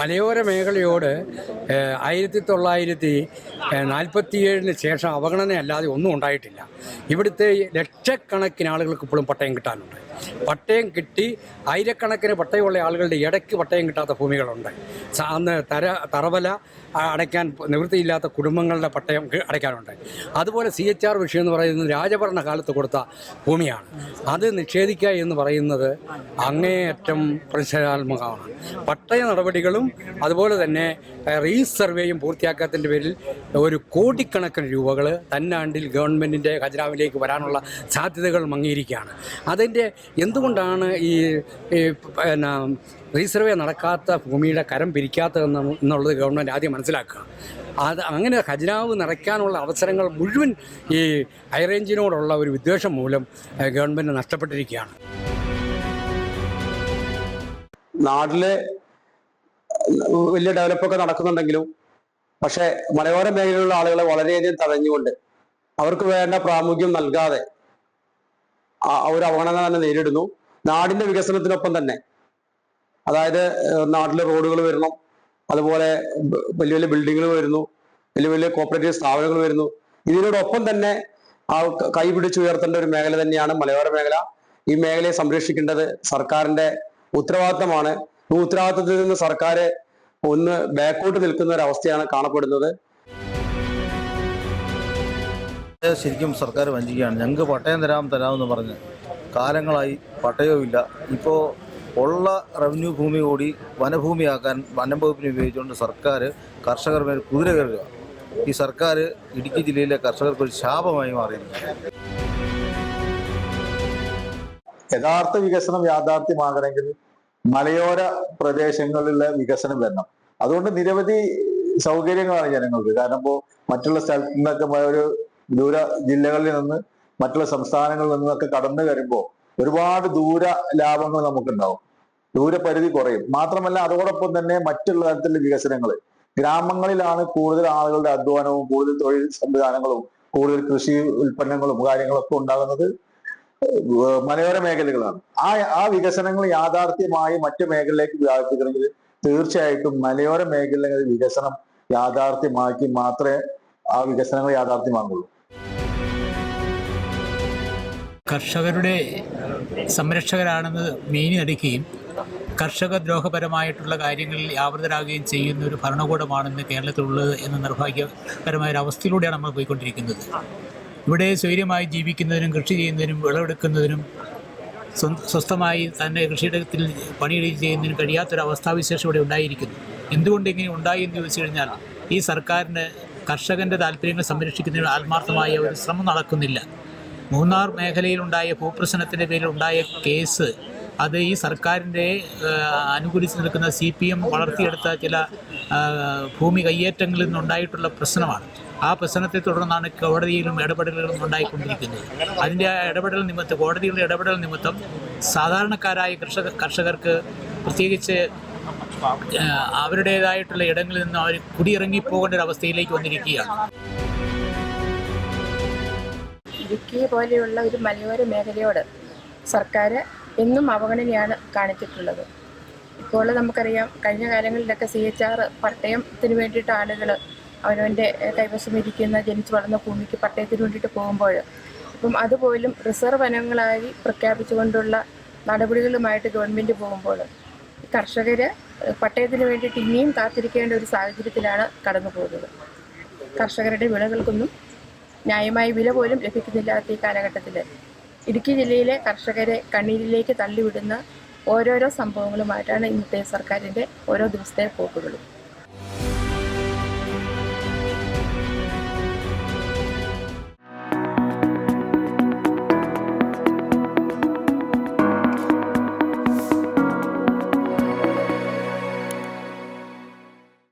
മലയോര മേഖലയോട് ആയിരത്തി തൊള്ളായിരത്തി നാൽപ്പത്തിയേഴിന് ശേഷം അവഗണനയല്ലാതെ ഒന്നും ഉണ്ടായിട്ടില്ല. ഇവിടുത്തെ ലക്ഷക്കണക്കിന് ആളുകൾക്ക് ഇപ്പോഴും പട്ടയം കിട്ടാനുണ്ട്. പട്ടയം കിട്ടി ആയിരക്കണക്കിന് പട്ടയമുള്ള ആളുകളുടെ ഇടയ്ക്ക് പട്ടയം കിട്ടാത്ത ഭൂമികളുണ്ട്. അന്ന് തര തറവല അടയ്ക്കാൻ നിവൃത്തിയില്ലാത്ത കുടുംബങ്ങളുടെ പട്ടയം അടയ്ക്കാനുണ്ട്. അതുപോലെ സി എച്ച് ആർ വിഷയം എന്ന് പറയുന്നത് രാജഭരണ കാലത്ത് കൊടുത്ത ഭൂമിയാണ്. അത് നിഷേധിക്കുക എന്ന് പറയുന്നത് അങ്ങേയറ്റം പ്രതിഷേധാത്മകമാണ്. പട്ടയ നടപടികളും അതുപോലെ തന്നെ റീസർവേയും പൂർത്തിയാക്കാത്തതിന്റെ പേരിൽ ഒരു കോടിക്കണക്കിന് രൂപകൾ തന്നാണ്ടിൽ ഗവൺമെന്റിന്റെ ഖജനാവിലേക്ക് വരാനുള്ള സാധ്യതകൾ മങ്ങിയിരിക്കുകയാണ്. അതിന്റെ എന്തുകൊണ്ടാണ് ഈ പിന്നെ റീസർവേ നടക്കാത്ത ഭൂമിയുടെ കരം പിരിക്കാത്തതെന്ന് എന്നുള്ളത് ഗവൺമെന്റ് ആദ്യം മനസ്സിലാക്കുക. അത് അങ്ങനെ ഖജനാവ് നിറയ്ക്കാനുള്ള അവസരങ്ങൾ മുഴുവൻ ഈ ഹൈറേഞ്ചിനോടുള്ള ഒരു വിദ്വേഷം മൂലം ഗവൺമെന്റ് നഷ്ടപ്പെട്ടിരിക്കുകയാണ്. നാട്ടിൽ വലിയ ഡെവലപ്പൊക്കെ നടക്കുന്നുണ്ടെങ്കിലും പക്ഷെ മലയോര മേഖലയിലുള്ള ആളുകളെ വളരെയധികം തടഞ്ഞുകൊണ്ട് അവർക്ക് വേണ്ട പ്രാമുഖ്യം നൽകാതെ ഒരു അവഗണന തന്നെ നേരിടുന്നു. നാടിന്റെ വികസനത്തിനൊപ്പം തന്നെ. അതായത് നാട്ടിലെ റോഡുകൾ വരണം അതുപോലെ വലിയ വലിയ ബിൽഡിങ്ങുകൾ വരുന്നു. വലിയ വലിയ കോപ്പറേറ്റീവ് സ്ഥാപനങ്ങൾ വരുന്നു. ഇതിനോടൊപ്പം തന്നെ ആ കൈപിടിച്ചുയർത്തേണ്ട ഒരു മേഖല തന്നെയാണ് മലയോര മേഖല. ഈ മേഖലയെ സംരക്ഷിക്കേണ്ടത് സർക്കാരിന്റെ ഉത്തരവാദിത്തമാണ്. ഉത്തരവാദിത്തത്തിൽ നിന്ന് സർക്കാർ ഒന്ന് ബാക്കോട്ട് നിൽക്കുന്ന ഒരു അവസ്ഥയാണ് കാണപ്പെടുന്നത്. ശരിക്കും സർക്കാർ വഞ്ചിക്കുകയാണ്. ഞങ്ങൾക്ക് പട്ടയം തരാം തരാമെന്ന് പറഞ്ഞ് കാലങ്ങളായി പട്ടയവും ഇല്ല ഇപ്പോൾ ഉള്ള റവന്യൂ ഭൂമി കൂടി വനഭൂമിയാക്കാൻ വനം വകുപ്പിനെ ഉപയോഗിച്ചുകൊണ്ട് സർക്കാർ കർഷകർ മേൽ കുതിര കയറുക. ഈ സർക്കാർ ഇടുക്കി ജില്ലയിലെ കർഷകർക്ക് ഒരു ശാപമായി മാറിയിരിക്കുന്നു. യഥാർത്ഥ വികസനം യാഥാർത്ഥ്യമാകണമെങ്കിൽ മലയോര പ്രദേശങ്ങളിലെ വികസനം വരണം. അതുകൊണ്ട് നിരവധി സൗകര്യങ്ങളാണ് ജനങ്ങൾക്ക്. കാരണം ഇപ്പോ മറ്റുള്ള സ്ഥലത്തു നിന്നൊക്കെ ഒരു ദൂര ജില്ലകളിൽ നിന്ന് മറ്റുള്ള സംസ്ഥാനങ്ങളിൽ നിന്നൊക്കെ കടന്നു വരുമ്പോൾ ഒരുപാട് ദൂര ലാഭങ്ങൾ നമുക്കുണ്ടാവും. ദൂരപരിധി കുറയും. മാത്രമല്ല അതോടൊപ്പം തന്നെ മറ്റുള്ള തരത്തിലുള്ള വികസനങ്ങൾ ഗ്രാമങ്ങളിലാണ് കൂടുതൽ ആളുകളുടെ അധ്വാനവും കൂടുതൽ തൊഴിൽ സംവിധാനങ്ങളും കൂടുതൽ കൃഷി ഉൽപ്പന്നങ്ങളും കാര്യങ്ങളൊക്കെ ഉണ്ടാകുന്നത് മലയോര മേഖലകളാണ്. ആ ആ വികസനങ്ങൾ യാഥാർത്ഥ്യമായി മറ്റു മേഖലയിലേക്ക് വ്യാപിപ്പിക്കണമെങ്കിൽ തീർച്ചയായിട്ടും മലയോര മേഖലകളിൽ വികസനം യാഥാർത്ഥ്യമാക്കി മാത്രമേ ആ വികസനങ്ങൾ യാഥാർത്ഥ്യമാകുള്ളൂ. കർഷകരുടെ സംരക്ഷകരാണെന്ന് മീനി നടിക്കുകയും കർഷക ദ്രോഹപരമായിട്ടുള്ള കാര്യങ്ങളിൽ വ്യാപൃതരാകുകയും ചെയ്യുന്ന ഒരു ഭരണകൂടമാണെന്ന് കേരളത്തിലുള്ളത് എന്ന നിർഭാഗ്യപരമായ ഒരു അവസ്ഥയിലൂടെയാണ് നമ്മൾ പോയിക്കൊണ്ടിരിക്കുന്നത്. ഇവിടെ സ്വൈര്യമായി ജീവിക്കുന്നതിനും കൃഷി ചെയ്യുന്നതിനും വിളവെടുക്കുന്നതിനും സ്വ- സ്വസ്ഥമായി തന്നെ കൃഷിയിടത്തിൽ പണിയെടുത്ത് ചെയ്യുന്നതിന് കഴിയാത്തൊരു അവസ്ഥാവിശേഷം ഇവിടെ ഉണ്ടായിരിക്കുന്നു. എന്തുകൊണ്ട് ഇങ്ങനെ ഉണ്ടായി എന്ന് ചോദിച്ചു കഴിഞ്ഞാൽ ഈ സർക്കാരിന് കർഷകന്റെ താല്പര്യങ്ങൾ സംരക്ഷിക്കുന്നതിന് ആത്മാർത്ഥമായ ഒരു ശ്രമം നടക്കുന്നില്ല. മൂന്നാർ മേഖലയിലുണ്ടായ ഭൂപ്രശ്നത്തിന്റെ പേരിൽ ഉണ്ടായ കേസ് അത് ഈ സർക്കാരിന്റെ അനുകൂലിച്ച് നിൽക്കുന്ന സി പി എം വളർത്തിയെടുത്ത ചില ഭൂമി കയ്യേറ്റങ്ങളിൽ നിന്നുണ്ടായിട്ടുള്ള പ്രശ്നമാണ്. ആ പ്രശ്നത്തെ തുടർന്നാണ് കോടതിയിലും ഇടപെടലുകളും ഉണ്ടായിക്കൊണ്ടിരിക്കുന്നത്. അതിന്റെ ഇടപെടൽ നിമിത്തം കോടതിയുടെ ഇടപെടൽ നിമിത്തം സാധാരണക്കാരായ കർഷക കർഷകർക്ക് പ്രത്യേകിച്ച് അവരുടേതായിട്ടുള്ള ഇടങ്ങളിൽ നിന്ന് അവർ കുടിയിറങ്ങി പോകേണ്ട ഒരു അവസ്ഥയിലേക്ക് വന്നിരിക്കുകയാണ്. ഇടുക്കി പോലെയുള്ള ഒരു മലയോര മേഖലയോട് സർക്കാർ എന്നും അവഗണനയാണ് കാണിച്ചിട്ടുള്ളത്. ഇപ്പോൾ നമുക്കറിയാം കഴിഞ്ഞ കാലങ്ങളിലൊക്കെ സി എച്ച് ആർ പട്ടയത്തിന് വേണ്ടിയിട്ട് ആളുകൾ അവനവന്റെ കൈവശം ഇരിക്കുന്ന ജനിച്ചു വളർന്ന ഭൂമിക്ക് പട്ടയത്തിന് വേണ്ടിയിട്ട് പോകുമ്പോൾ. അപ്പം അതുപോലും റിസർവ് വനങ്ങളായി പ്രഖ്യാപിച്ചുകൊണ്ടുള്ള നടപടികളുമായിട്ട് ഗവൺമെന്റ് പോകുമ്പോൾ കർഷകർ പട്ടയത്തിന് വേണ്ടിയിട്ട് ഇനിയും കാത്തിരിക്കേണ്ട ഒരു സാഹചര്യത്തിലാണ് കടന്നു പോകുന്നത് കർഷകരുടെ വിളകൾക്കൊന്നും ന്യായമായ വില പോലും ലഭിക്കുന്നില്ലാത്ത ഈ കാലഘട്ടത്തിൽ. ഇടുക്കി ജില്ലയിലെ കർഷകരെ കണ്ണീരിലേക്ക് തള്ളിവിടുന്ന ഓരോരോ സംഭവങ്ങളുമായിട്ടാണ് ഇന്നത്തെ സർക്കാരിന്റെ ഓരോ ദിവസത്തെ പോക്കുകളും.